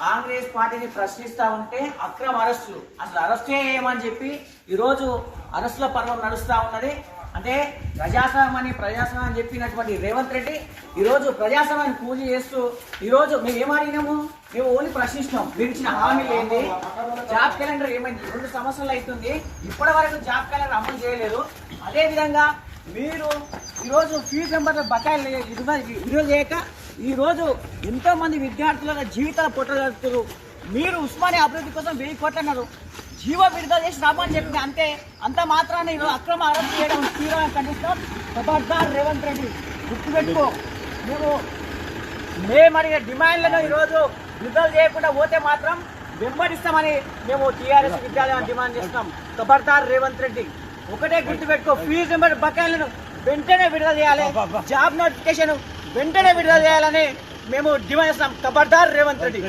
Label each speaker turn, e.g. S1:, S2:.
S1: కాంగ్రెస్ పార్టీని ప్రశ్నిస్తా ఉంటే అక్రమ అరెస్టులు. అసలు అరెస్టే ఏమని చెప్పి ఈరోజు అరెస్టుల పర్వం నడుస్తూ ఉన్నది. అంటే ప్రజాస్వామ్యాన్ని ప్రజాస్వామ్యం అని చెప్పినటువంటి రేవంత్ రెడ్డి ఈరోజు ప్రజాస్వామ్యాన్ని పూజ చేస్తూ ఈరోజు మేము అడిగినాము? మేము ఓన్లీ ప్రశ్నిస్తున్నాం మీరు ఇచ్చిన హామీలు ఏంటి? జాబ్ క్యాలెండర్ ఏమైంది? రెండు సంవత్సరాలు అవుతుంది. ఇప్పటి వరకు జాబ్ క్యాలెండర్ అమలు చేయలేదు. అదేవిధంగా మీరు ఈరోజు ఫీజు నెంబర్ బకాయిలు లే- చేయక ఈరోజు ఎంతో మంది విద్యార్థుల జీవితాలు పొట్టగలుగుతారు మీరు ఉస్మానియా అభివృద్ధి కోసం వెయ్యి కోట్లు అన్నారు జీవ విడుదల చేసి రామని చెప్పి అంతే. అంత మాత్రాన్ని ఈరోజు అక్రమ అరెస్ట్ చేయడం తీవ్రంగా ఖండిస్తాం ఖబర్దార్ రేవంత్ రెడ్డి గుర్తుపెట్టుకో. మేము మేము అడిగే డిమాండ్లను ఈరోజు విడుదల చేయకుండా పోతే మాత్రం వెంబడిస్తామని మేము టీఆర్ఎస్ విద్యాలయాన్ని డిమాండ్ చేస్తున్నాం. ఖబర్దార్ రేవంత్ రెడ్డి ఒకటే గుర్తుపెట్టుకో. ఫీజు నెంబర్ బకాయిలను వెంటనే విడుదల చేయాలి. జాబ్ నోటిఫికేషన్ వెంటనే విడుదల చేయాలని మేము డిమాండ్ చేస్తున్నాం ఖబర్దార్ రేవంత్ రెడ్డి